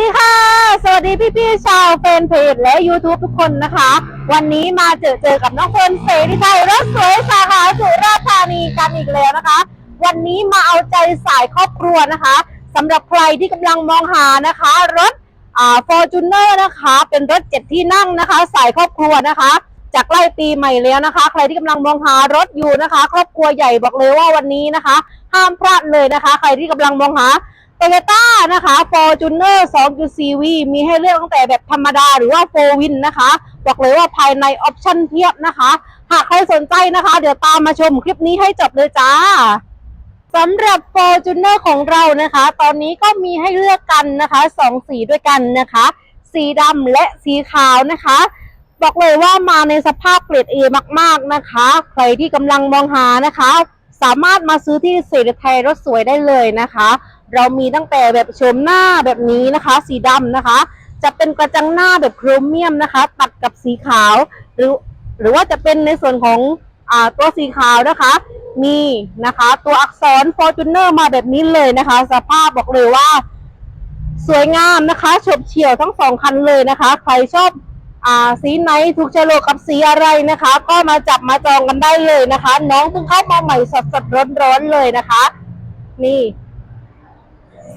ดีค่ะ สวัสดีพี่ๆชาวแฟนเพจและ YouTube ทุกคนนะคะ วันนี้มาเจอเจอกับน้องคนเสรีไทยรถสวยสาขาสุราษฎร์ธานีกันอีกแล้วนะคะ วันนี้มาเอาใจสายครอบครัวนะคะสำหรับใครที่กำลังมองหานะคะ รถอ่าฟอร์จูเนอร์นะคะ เป็นรถเจ็ดที่นั่งนะคะ สายครอบครัวนะคะ จากใกล้ปีใหม่แล้วนะคะ ใครที่กำลังมองหารถอยู่นะคะ ครอบครัวใหญ่บอกเลยว่าวันนี้นะคะ ห้ามพลาดเลยนะคะ ใครที่กำลังมองหา โตโยต้านะคะ Fortuner 2.4V มีให้เลือกตั้งแต่แบบธรรมดาหรือว่า4 Win นะคะ บอกเลยว่าภายในออปชั่นเพียบนะคะ หากใครสนใจนะคะ เดี๋ยวตามมาชมคลิปนี้ให้จบเลยจ้าสำหรับ Fortuner ของเรานะคะ ตอนนี้ก็มีให้เลือกกันนะคะสองสีด้วยกันนะคะ สีดำและสีขาวนะคะ บอกเลยว่ามาในสภาพเกรด A มาก ๆนะคะ ใครที่กำลังมองหานะคะ สามารถมาซื้อที่เศรษฐไทยรถสวยได้เลยนะคะ เรามีตั้งแต่แบบโฉมหน้าแบบนี้นะคะ สีดำนะคะ จะเป็นกระจังหน้าแบบโครเมียมนะคะ ตัดกับสีขาว หรือหรือว่าจะเป็นในส่วนของอ่าตัวสีขาวนะคะ มีนะคะตัวอักษร Fortuner มาแบบนี้เลยนะคะ สภาพบอกเลยว่า สวยงามนะคะฉบเฉี่ยวทั้งสองคันเลยนะคะ ใครชอบ อ่าสีไหนถูกโลกกับสีอะไรนะคะ ก็มาจับมาจองกันได้เลยนะคะ น้องเพิ่งเข้ามาใหม่สดสดร้อนร้อนๆเลยนะคะ นี่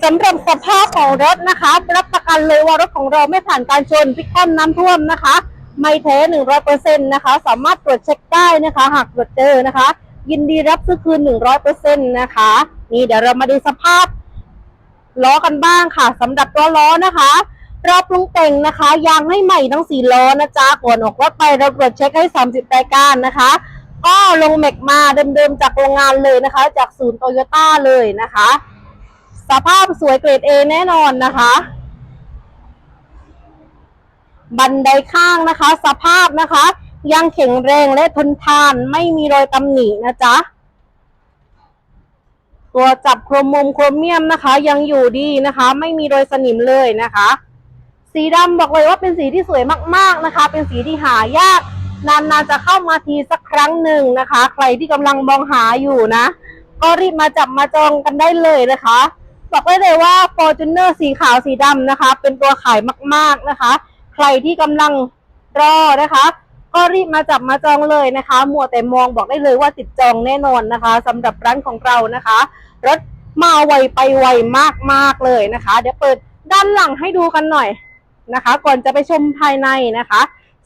สำหรับสภาพของรถนะคะ รับประกันเลยว่ารถของเราไม่ผ่านการชนพิกคว่ำน้ำท่วมนะคะ ไม่แท้หนึ่งร้อยเปอร์เซ็นต์นะคะ สามารถตรวจเช็คได้นะคะ หากตรวจเจอนะคะ ยินดีรับซื้อคืนหนึ่งร้อยเปอร์เซ็นต์นะคะ นี่เดี๋ยวเรามาดูสภาพล้อกันบ้างค่ะสำหรับตัวล้อนะคะ ราปรุงแต่งนะคะยางให้ใหม่ทั้งสี่ล้อนะจ๊ะก่อนออกรถไปเราตรวจเช็คให้ 30รายการนะคะ ก็ลงแม็กมาเดิมๆจากโรงงานเลยนะคะ จากศูนย์โตโยต้าเลยนะคะ สภาพสวยเกรด A แน่นอนนะคะบันไดข้างนะคะ สภาพนะคะ ยังแข็งแรงและทนทานไม่มีรอยตำหนินะจ๊ะ ตัวจับโครโมมโครเมียมนะคะ ยังอยู่ดีนะคะ ไม่มีรอยสนิมเลยนะคะ สีดำบอกเลยว่าเป็นสีที่สวยมากๆนะคะ เป็นสีที่หายาก นานๆจะเข้ามาทีสักครั้งหนึ่งนะคะ ใครที่กำลังมองหาอยู่นะ ก็รีบมาจับมาจองกันได้เลยนะคะบอกได้เลยว่า Fortuner สีขาวสีดำนะคะ เป็นตัวขายมาก ๆนะคะ ใครที่กำลังรอนะคะ ก็รีบมาจับมาจองเลยนะคะ มัวแต่มองบอกได้เลยว่าติดจองแน่นอนนะคะสำหรับร้านของเรานะคะ รถมาไวไปไวมากๆเลยนะคะ เดี๋ยวเปิดด้านหลังให้ดูกันหน่อย นะคะ ก่อนจะไปชมภายในนะคะ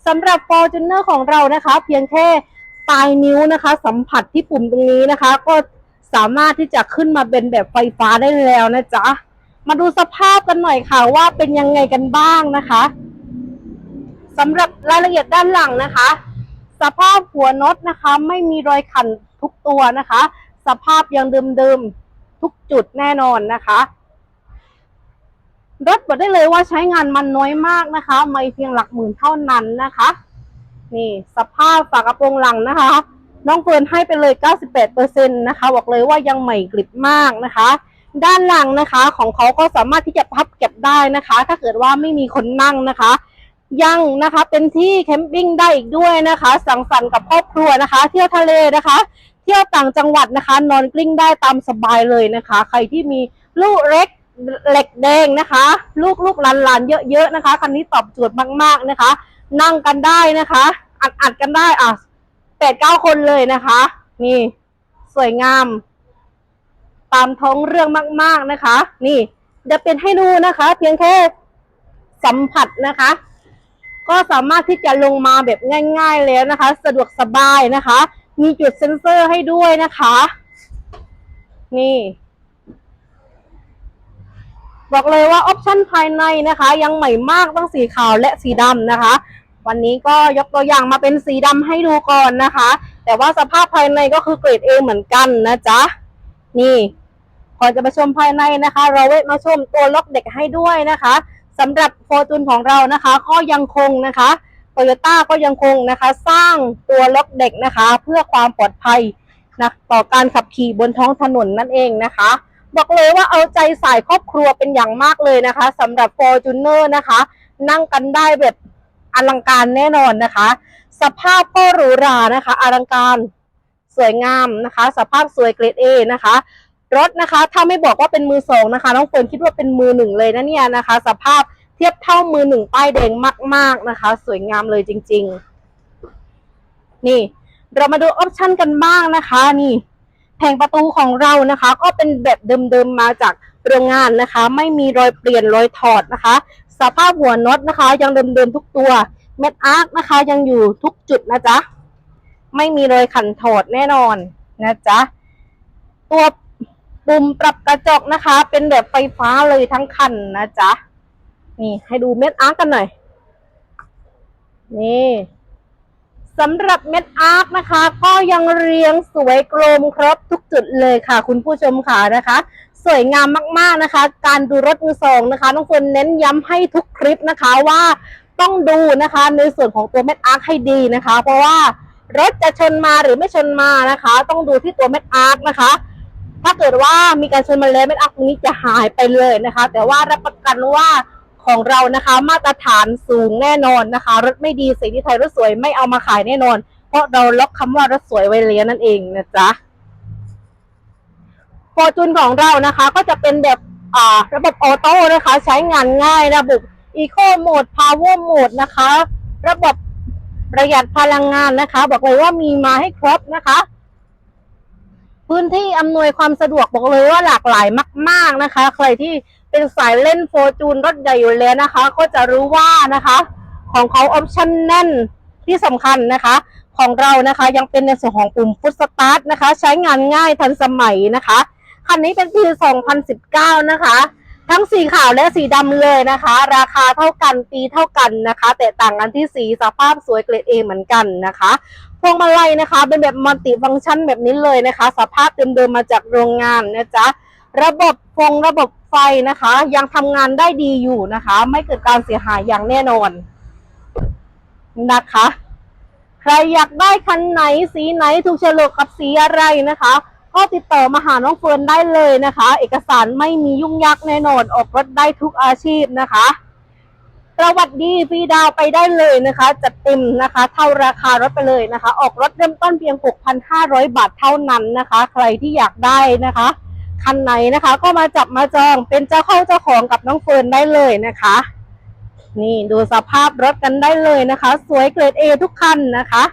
สำหรับ Fortuner ของเรานะคะ เพียงแค่ปลายนิ้วนะคะ สัมผัสที่ปุ่มตรงนี้นะคะ ก็สามารถที่จะขึ้นมาเป็นแบบไฟฟ้าได้แล้วนะจ๊ะ มาดูสภาพกันหน่อยค่ะว่าเป็นยังไงกันบ้างนะคะสำหรับรายละเอียดด้านหลังนะคะ สภาพหัวน็อตนะคะ ไม่มีรอยขันทุกตัวนะคะ สภาพยังเดิมๆทุกจุดแน่นอนนะคะ รถบอกได้เลยว่าใช้งานมันน้อยมากนะคะ ไม่เพียงหลักหมื่นเท่านั้นนะคะ นี่สภาพฝากระโปรงหลังนะคะ น้องเฟิร์นให้ไปเลย 98%นะคะบอกเลยว่ายังใหม่กริบมากนะคะ ด้านหลังนะคะของเขาก็สามารถที่จะพับเก็บได้นะคะ ถ้าเกิดว่าไม่มีคนนั่งนะคะยังนะคะเป็นที่แคมปิ้งได้อีกด้วยนะคะ สังสรรค์กับครอบครัวนะคะ เที่ยวทะเลนะคะ เที่ยวต่างจังหวัดนะคะ นอนกลิ้งได้ตามสบายเลยนะคะ ใครที่มีลูกเล็ก เหล็กแดงนะคะ ลูกลูกหลานหลานเยอะๆนะคะ คันนี้ตอบโจทย์มากๆนะคะ นั่งกันได้นะคะ อัดอัดกันได้อะแปดเก้าคนเลยนะคะ นี่ สวยงาม ตามท้องเรื่องมาก ๆนะคะ นี่เดี๋ยวเป็นให้ดูนะคะ เพียงแค่สัมผัสนะคะ ก็สามารถที่จะลงมาแบบง่าย ๆแล้วนะคะ สะดวกสบายนะคะ มีจุดเซ็นเซอร์ให้ด้วยนะคะ นี่ บอกเลยว่าออปชั่นภายในนะคะ ยังใหม่มากตั้งสีขาวและสีดำนะคะ วันนี้ก็ยกตัวอย่างมาเป็นสีดำให้ดูก่อนนะคะ แต่ว่าสภาพภายในก็คือเกรด A เหมือนกันนะจ๊ะ นี่ก่อนจะไปชมภายในนะคะ เราเวทมาชมตัวล็อกเด็กให้ด้วยนะคะสำหรับโฟจูนของเรานะคะ ก็ยังคงนะคะโตโยต้าก็ยังคงนะคะ สร้างตัวล็อกเด็กนะคะ เพื่อความปลอดภัยนะต่อการขับขี่บนท้องถนนนั่นเองนะคะ บอกเลยว่าเอาใจสายครอบครัวเป็นอย่างมากเลยนะคะสำหรับ f o r t u n e r นะคะ นั่งกันได้แบบอลังการแน่นอนนะคะ สภาพก็หรูหรานะคะ อลังการสวยงามนะคะ สภาพสวยเกรด A นะคะรถนะคะ ถ้าไม่บอกว่าเป็นมือสองนะคะ น้องเฟิร์นคิดว่าเป็นมือหนึ่งเลยนะเนี่ยนะคะ สภาพเทียบเท่ามือหนึ่งป้ายแดงมาก ๆนะคะ สวยงามเลยจริง ๆ นี่ เรามาดูออปชั่นกันบ้างนะคะ นี่ ผงประตูของเรานะคะ ก็เป็นแบบเดิมๆมาจากโรงงานนะคะ ไม่มีรอยเปลี่ยนรอยถอดนะคะ สภาพหัวน็อตนะคะ ยังเดิมๆทุกตัวเม็ดอาร์คนะคะ ยังอยู่ทุกจุดนะจ๊ะไม่มีรอยขันถอดแน่นอนนะจ๊ะตัวปุ่มปรับกระจกนะคะ เป็นแบบไฟฟ้าเลยทั้งคันนะจ๊ะนี่ให้ดูเม็ดอาร์คกันหน่อย นี่ สำหรับเม็ดอาร์คนะคะ ก็ยังเรียงสวยกลมครบทุกจุดเลยค่ะ คุณผู้ชมค่ะนะคะ สวยงามมากๆนะคะ การดูรถมือสองนะคะน้องเฟิร์นเน้นย้ำให้ทุกคลิปนะคะว่าต้องดูนะคะในส่วนของตัวเม็ดอาร์คให้ดีนะคะ เพราะว่ารถจะชนมาหรือไม่ชนมานะคะ ต้องดูที่ตัวเม็ดอาร์คนะคะ ถ้าเกิดว่ามีการชนมาแล้วเม็ดอาร์คนี้จะหายไปเลยนะคะ แต่ว่ารับประกันว่า ของเรานะคะ มาตรฐานสูงแน่นอนนะคะ รถไม่ดีสีที่ไทยรถสวยไม่เอามาขายแน่นอน เพราะเราล็อกคำว่ารถสวยไว้แล้วนั่นเองนะจ๊ะฟอร์จูนของเรานะคะ ก็จะเป็นแบบอ่าระบบออโต้นะคะ ใช้งานง่ายระบบอีโคโหมดพาวเวอร์โหมดนะคะ ระบบประหยัดพลังงานนะคะ บอกเลยว่ามีมาให้ครบนะคะ พื้นที่อำนวยความสะดวกบอกเลยว่าหลากหลายมาก ๆนะคะ ใครที่เป็นสายเล่นโฟล์จูนรถใหญ่อยู่แล้วนะคะ ก็จะรู้ว่านะคะ ของเขาออปชั่นแน่นที่สำคัญนะคะ ของเรานะคะยังเป็นในส่วนของปุ่มฟุตสตาร์ทนะคะ ใช้งานง่ายทันสมัยนะคะคันนี้เป็นปี 2019 นะคะ ทั้งสีขาวและสีดำเลยนะคะ ราคาเท่ากันปีเท่ากันนะคะ แต่ต่างกันที่สีสภาพสวยเกรดเอเหมือนกันนะคะ พวงมาลัยนะคะ เป็นแบบมัลติฟังก์ชันแบบนี้เลยนะคะ สภาพเดิมๆมาจากโรงงานนะจ๊ะระบบฟงระบบไฟนะคะ ยังทำงานได้ดีอยู่นะคะ ไม่เกิดการเสียหายอย่างแน่นอนนะคะ ใครอยากได้คันไหนสีไหนถูกโฉลกกับสีอะไรนะคะ ก็ติดต่อมาหาน้องเฟิร์นได้เลยนะคะ เอกสารไม่มียุ่งยากแน่นอนออกรถได้ทุกอาชีพนะคะ ประวัติดีฟรีดาวไปได้เลยนะคะจัดเต็มนะคะเท่าราคารถไปเลยนะคะ ออกรถเริ่มต้นเพียง 6,500 บาทเท่านั้นนะคะ ใครที่อยากได้นะคะคันไหนนะคะ ก็มาจับมาจองเป็นเจ้าเข้าเจ้าของกับน้องเฟิร์นได้เลยนะคะ นี่ดูสภาพรถกันได้เลยนะคะ สวยเกรดเอทุกคันนะคะ